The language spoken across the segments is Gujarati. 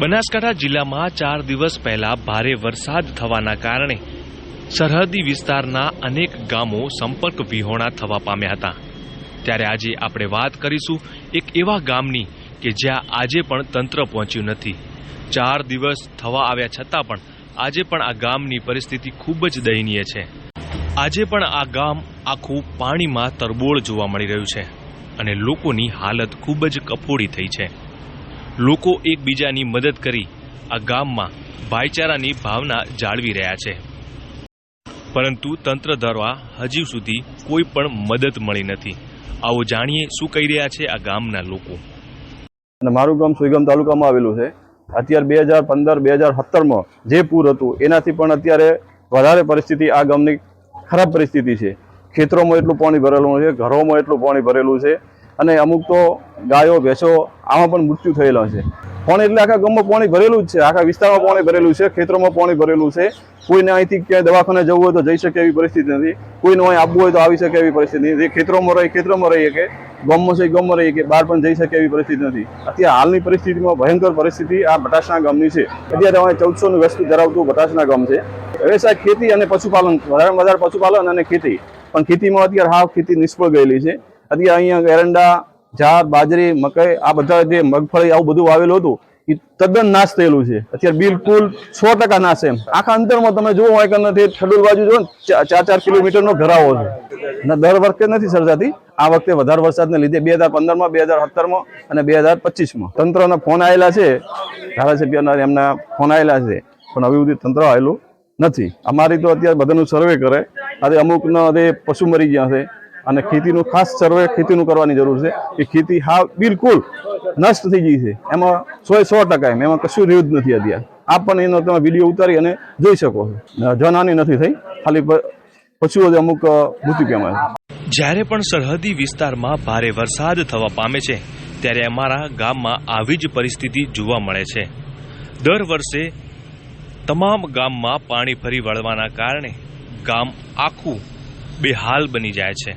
બનાસકાંઠા જિલ્લામાં ચાર દિવસ પહેલા ભારે વરસાદ થવાના કારણે સરહદી વિસ્તારના અનેક ગામો સંપર્ક વિહોણા થવા પામ્યા હતા. ત્યારે આજે આપણે વાત કરીશું એક એવા ગામની કે જ્યાં આજે પણ તંત્ર પહોંચ્યું નથી. ચાર દિવસ થવા આવ્યા છતાં પણ આજે પણ આ ગામની પરિસ્થિતિ ખૂબ જ દયનીય છે. આજે પણ આ ગામ આખું પાણીમાં તરબોળ જોવા મળી રહ્યું છે અને લોકોની હાલત ખૂબ જ કફોડી થઈ છે. લોકો એકબીજાની મદદ કરી આ ગામમાં ભાઈચારાની ભાવના જાળવી રહ્યા છે. પરંતુ તંત્ર દ્વારા હજી સુધી કોઈ પણ મદદ મળી નથી. આવો જાણીએ શું કહી રહ્યા છે આ ગામના લોકો. અને મારું ગામ સુઈગામ તાલુકામાં આવેલું છે. અત્યારે બે હજાર પંદર, બે હજાર સત્તરમાં જે પૂર હતું, એનાથી પણ અત્યારે વધારે પરિસ્થિતિ આ ગામની ખરાબ પરિસ્થિતિ છે. ખેતરોમાં એટલું પાણી ભરેલું છે, ઘરોમાં એટલું પાણી ભરેલું છે. અને અમુક તો ગાયો, ભેંસો, આમાં પણ મૃત્યુ થયેલા છે. પાણી એટલે આખા ગામમાં પાણી ભરેલું જ છે. આખા વિસ્તારમાં પાણી ભરેલું છે. ખેતરોમાં પાણી ભરેલું છે. કોઈને અહીંથી ક્યાંય દવાખાને જવું હોય તો જઈ શકે એવી પરિસ્થિતિ નથી. કોઈને અહીં આવવું હોય તો આવી શકે એવી પરિસ્થિતિ નથી. ખેતરોમાં રહી, ખેતરોમાં રહીએ કે ગામમાં છે, ગામમાં રહીએ કે બહાર પણ જઈ શકે એવી પરિસ્થિતિ નથી. અત્યારે હાલની પરિસ્થિતિમાં ભયંકર પરિસ્થિતિ આ બટાસણા ગામની છે. અત્યારે હવે ચૌદસો ની વસ્તી ધરાવતું બટાસણા ગામ છે. વ્યવસાય ખેતી અને પશુપાલન, વધારે વધારે પશુપાલન અને ખેતી. પણ ખેતીમાં અત્યારે હાવ ખેતી નિષ્ફળ ગયેલી છે. અત્યારે અહીંયા એરંડા, જાર, બાજરી, મકાઈ, આ બધા જે મગફળી, આવું બધું વાવેલું હતું એ તદ્દન નાશ થયેલું છે. અત્યારે બિલકુલ સો ટકા નાશ એમ. આખા અંતરમાં તમે જુઓ હોય કે નથી, ઠડુલ બાજુ જો ને ચાર ચાર કિલોમીટરનો ઘરાવો છે. દર વખતે નથી સર્જાતી. આ વખતે વધારે વરસાદને લીધે બે હજાર પંદરમાં, બે હજાર સત્તરમાં અને બે હજાર પચીસમાં. તંત્રના ફોન આવેલા છે. ધારાસભ્યના એમના ફોન આવેલા છે. પણ હવે સુધી તંત્ર આવેલું નથી. અમારી તો અત્યારે બધાનું સર્વે કરે. આજે અમુકના પશુ મરી ગયા છે. અને ખેતીનું ખાસ સર્વે ખેતીનું કરવાની જરૂર છે કે ખેતી હા બિલકુલ નષ્ટ થઈ ગઈ છે. એમાં સો સો ટકા એમ. એમાં કશું રહ્યું જ નથી અત્યારે. આ પણ એનો તમે વીડિયો ઉતારી અને જોઈ શકો છો. જનાની નથી થઈ. ખાલી પશુઓ અમુક મૃત્યુ પામ્યા જ્યારે પણ સરહદી વિસ્તારમાં ભારે વરસાદ થવા પામે છે, ત્યારે અમારા ગામમાં આવી જ પરિસ્થિતિ જોવા મળે છે. દર વર્ષે તમામ ગામમાં પાણી ફરી વળવાના કારણે ગામ આખું બેહાલ બની જાય છે.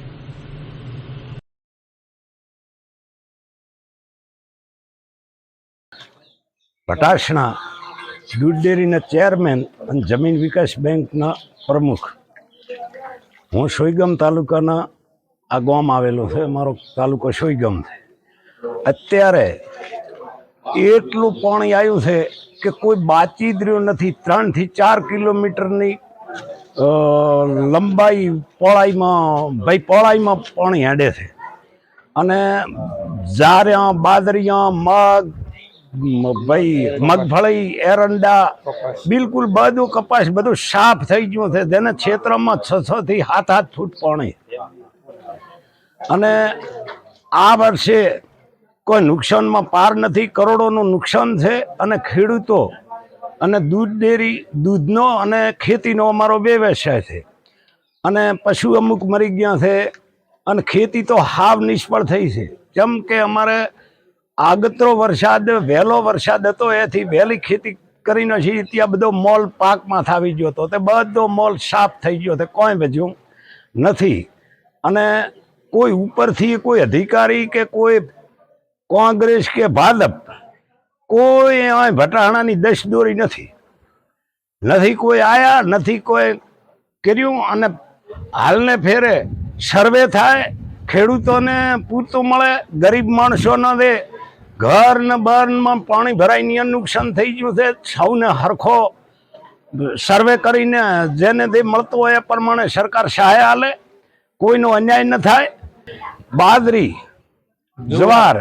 ભટાસણા દૂધ ડેરીના ચેરમેન અને જમીન વિકાસ બેંકના પ્રમુખ. હું સોઈગમ તાલુકાના આ ગામ આવેલો છે, મારો તાલુકો સોઈગમ છે. અત્યારે એટલું પાણી આવ્યું છે કે કોઈ બાચી જ રહ્યું નથી. ત્રણથી ચાર કિલોમીટરની લંબાઈ પોળાઈમાં ભાઈ પોળાઈમાં પાણી હેડે છે. અને ઝારિયા બાદરિયા મગ ભાઈ મગફળી એરંડા બિલકુલ બધું કપાસ બધું સાફ થઈ ગયું છે. જેને ક્ષેત્રમાં છ છ થી સાત સાત ફૂટ પાણી. અને આ વર્ષે કોઈ નુકસાનમાં પાર નથી. કરોડોનું નુકસાન છે અને ખેડૂતો અને દૂધ ડેરી દૂધનો અને ખેતીનો અમારો બે વ્યવસાય છે. અને પશુ અમુક મરી ગયા છે અને ખેતી તો હાવ નિષ્ફળ થઈ છે. જેમ કે અમારે આગતરો વરસાદ, વહેલો વરસાદ હતો, એથી વહેલી ખેતી કરીને છીએ ત્યાં બધો મોલ પાકમાં થાવી ગયો હતો. તે બધો મોલ સાફ થઈ ગયો તે કોઈ બજ્યું નથી. અને કોઈ ઉપરથી કોઈ અધિકારી કે કોઈ કોંગ્રેસ કે ભાજપ, કોઈ અહીં ભટાણાની દશ દોરી નથી. નથી કોઈ આયા, નથી કોઈ કર્યું, અને હાલને ફેરે સર્વે થાય, ખેડૂતોને પૂરતું મળે, ગરીબ માણસોને દે ઘર ને બરમાં પાણી ભરાઈને નુકસાન થઈ ગયું છે. સૌને હરખો સર્વે કરીને જેને તે મળતું હોય એ પ્રમાણે સરકાર સહાય આલે કોઈનો અન્યાય ન થાય. બાજરી જવાર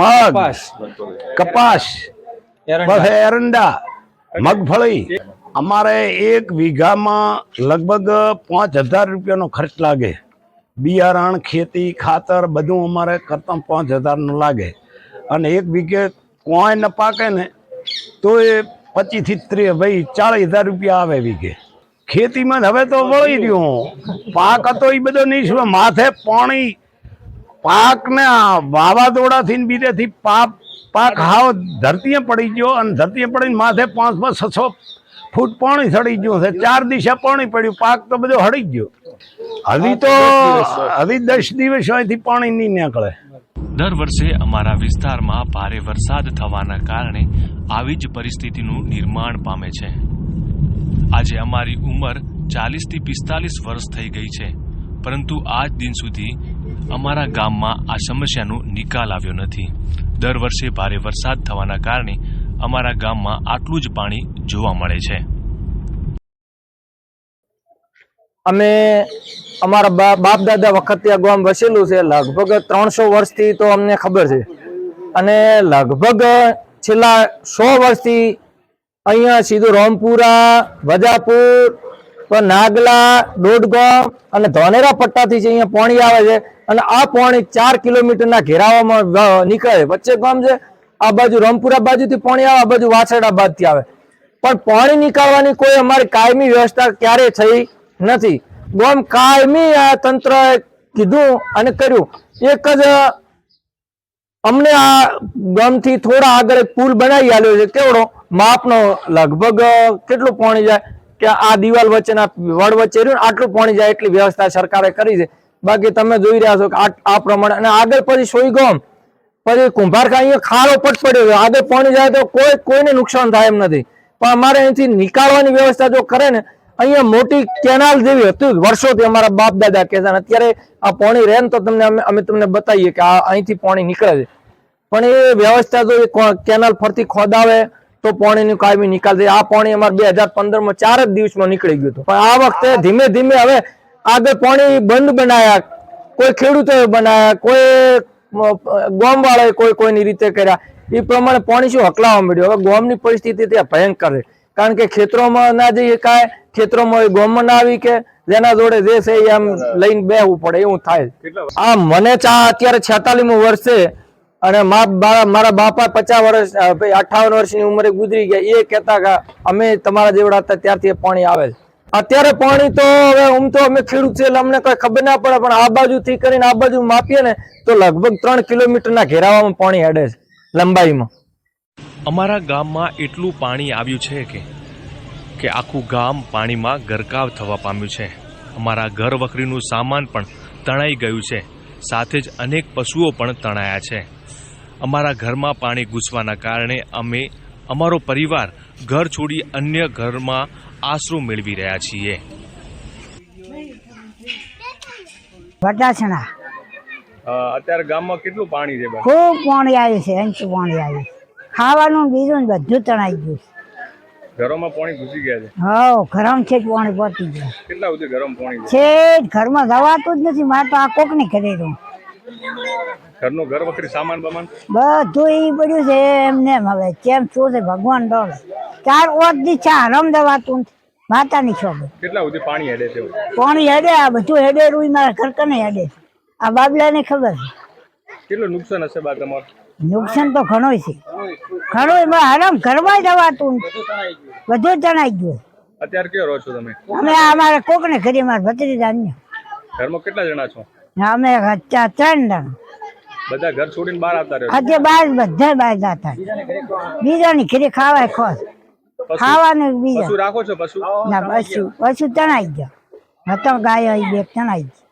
મગ કપાસ એરંડા મગફળી. અમારે એક વીઘામાં લગભગ પાંચ હજાર રૂપિયાનો ખર્ચ લાગે. બિયારણ ખેતી ખાતર બધું અમારે કરતા પાંચ હજારનું લાગે. અને એક વીઘે કોઈને પાકે ને તો એ પચીસથી ત્રીસ ભાઈ ચાળીસ હજાર રૂપિયા આવે વીઘે. ખેતીમાં હવે તો વળી રહ્યું પાક હતો એ બધો નહીં માથે પાણી પાકને વાવાઝોડાથી ને બીજેથી પાપ પાક હાવ ધરતીએ પડી ગયો અને ધરતીએ પડીને માથે પાંચ પાંચ છ છ ફૂટ પાણી સડી ગયું છે. ચાર દિશા પાણી પડ્યું પાક તો બધો હળી ગયો. હજી તો હજી દસ દિવસ અહીંથી પાણી નહીં નીકળે. દર વર્ષે અમારા વિસ્તારમાં ભારે વરસાદ થવાના કારણે આવી જ પરિસ્થિતિનું નિર્માણ પામે છે. આજે અમારી ઉંમર ચાલીસથી પિસ્તાલીસ વર્ષ થઈ ગઈ છે, પરંતુ આજ દિન સુધી અમારા ગામમાં આ સમસ્યાનો નિકાલ આવ્યો નથી. દર વર્ષે ભારે વરસાદ થવાના કારણે અમારા ગામમાં આટલું જ પાણી જોવા મળે છે. અમે અમારા બાપ દાદા વખતથી આ ગામ વસેલું છે. લગભગ ત્રણસો વર્ષથી તો અમને ખબર છે. અને લગભગ છેલ્લા સો વર્ષથી અહીંયા સીધું રોમપુરા, વજાપુર નાગલા, દોડગામ અને ધોનેરા પટ્ટાથી છે અહીંયા પાણી આવે છે અને આ પાણી ચાર કિલોમીટરના ઘેરાવામાં નીકળે વચ્ચે ગામ છે, આ બાજુ રોમપુરા બાજુથી પાણી આવે, આ બાજુ વાછરડા બાદથી આવે. પણ પાણી નીકાળવાની કોઈ અમારી કાયમી વ્યવસ્થા ક્યારે થઈ? નથી. ગોમ કાયમી આ તંત્ર કીધું અને કર્યું. એક જ અમને આ ગામથી થોડા આગળ પુલ બનાવી આલ્યો છે. કેવડો? માપનો લગભગ કેટલું પાણી જાય? કે આ દિવાલ વચ્ચેના વડ વચ્ચે રહ્યું આટલું પાણી જાય એટલી વ્યવસ્થા સરકારે કરી છે. બાકી તમે જોઈ રહ્યા છો કે આ આ પ્રમાણે અને આગળ પછી સોઈ ગામ. પછી કુંભારખા અહીંયા ખારો પટ પડ્યો છે. આગળ પાણી જાય તો કોઈ, કોઈને નુકસાન થાય એમ નથી. પણ અમારે અહીંથી નીકાળવાની વ્યવસ્થા જો કરે ને અહીંયા મોટી કેનાલ જેવી હતી. વર્ષોથી અમારા બાપ દાદા કહેતા અત્યારે આ પાણી રહે તો તમને અમે અમે તમને બતાવીએ કે આ અહીંથી પાણી નીકળે છે. પણ એ વ્યવસ્થા જો કેનાલ ફરતી ખોદાવે તો પાણીનું કાયમી નિકાલ થાય. આ પાણી અમારે બે હજાર પંદરમાં ચાર જ દિવસમાં નીકળી ગયું હતું. પણ આ વખતે ધીમે ધીમે હવે આગળ પાણી બંધ બનાયા. કોઈ ખેડૂતોએ બનાયા, કોઈ ગોમવાળાએ કોઈ કોઈની રીતે કર્યા. એ પ્રમાણે પાણી શું હકલાવા મળ્યું? હવે ગોમની પરિસ્થિતિ ત્યાં ભયંકર છે. કારણ કે ખેતરોમાં ના જઈએ કાંઈ ખેતરોમાં ગોમમાં ના આવી કે જેના જોડે જે છે એ આમ લઈને બેહવું પડે એવું થાય. આ મને ચા અત્યારે છેતાલીમું વર્ષ છે અને મારા બાપા પચાસ વર્ષ અઠાવન વર્ષની ઉંમરે ગુજરી ગયા. એ કહેતા કે અમે તમારા જેવડા હતા ત્યારથી પાણી આવે છે. અત્યારે પાણી તો હવે આમ તો અમે ખેડૂત છે એટલે અમને કઈ ખબર ના પડે પણ આ બાજુથી કરીને આ બાજુ માપીએ ને તો લગભગ ત્રણ કિલોમીટરના ઘેરાવામાં પાણી હેડે છે લંબાઈમાં. અમારા ગામમાં એટલું પાણી આવ્યું છે કે કે આખું ગામ પાણીમાં ગરકાવ થવા પામ્યું છે. અમારા ઘર વખરીનું સામાન પણ તણાઈ ગયું છે. સાથે જ અનેક પશુઓ પણ તણાયા છે. અમારા ઘરમાં પાણી ઘૂસવાના કારણે અમે અમારો પરિવાર ઘર છોડી અન્ય ઘરમાં આશરો મેળવી રહ્યા છીએ. અત્યારે ગામમાં કેટલું પાણી છે ખૂબ પાણી આવ્યું છે અંશ પાણી આવ્યું ખાવાનું બીજું ને બધું તણાઈ ગયું ઘરોમાં પાણી ઘૂસી ગયા છે? હવ ગરમ છે જ પાણી પહોંચી ગયું. કેટલા સુધી ગરમ પાણી છે? ઘરમાં જવાતું જ નથી મારે તો આ કોક ને કરી દઉં ઘરનો ઘર વખરી સામાન બમાન? બધું એ પડ્યું છે એમને એમ હવે કેમ શું છે ભગવાન ડોળ ચાર ઓત દી ચા હરમ દવાતું માતાની છોકરી કેટલા સુધી પાણી હેડે છે? પાણી હેડે આ બધું હેડે રૂઈ મારા ઘર કને હેડે. આ બાબલાને ખબર છે. કેટલું નુકસાન હશે બા તમારું નુકસાન તો ઘણું છે. ઘણો એમાં હરમ ઘરમાં જવાતું બધું ચણાઈ ગયું. અત્યારે કયો રહો છો તમે? અમે અમારે કોક ને ઘરે મારા ભત્રીજા અન્ય ઘરમાં કેટલા જણા છો? અમે ત્રણ જણ. બધા ઘર છોડીને બહાર આવતા રહ્યો આજે બાર બધા બાર જતા બીજાની ઘરે ખાવાય ખોસ. ખાવાનું બીજા. પશુ રાખો છો પશુ? ના પશુ. પશુ તણાઈ ગયો. હતો ગાય બે તણાઈ ગઈ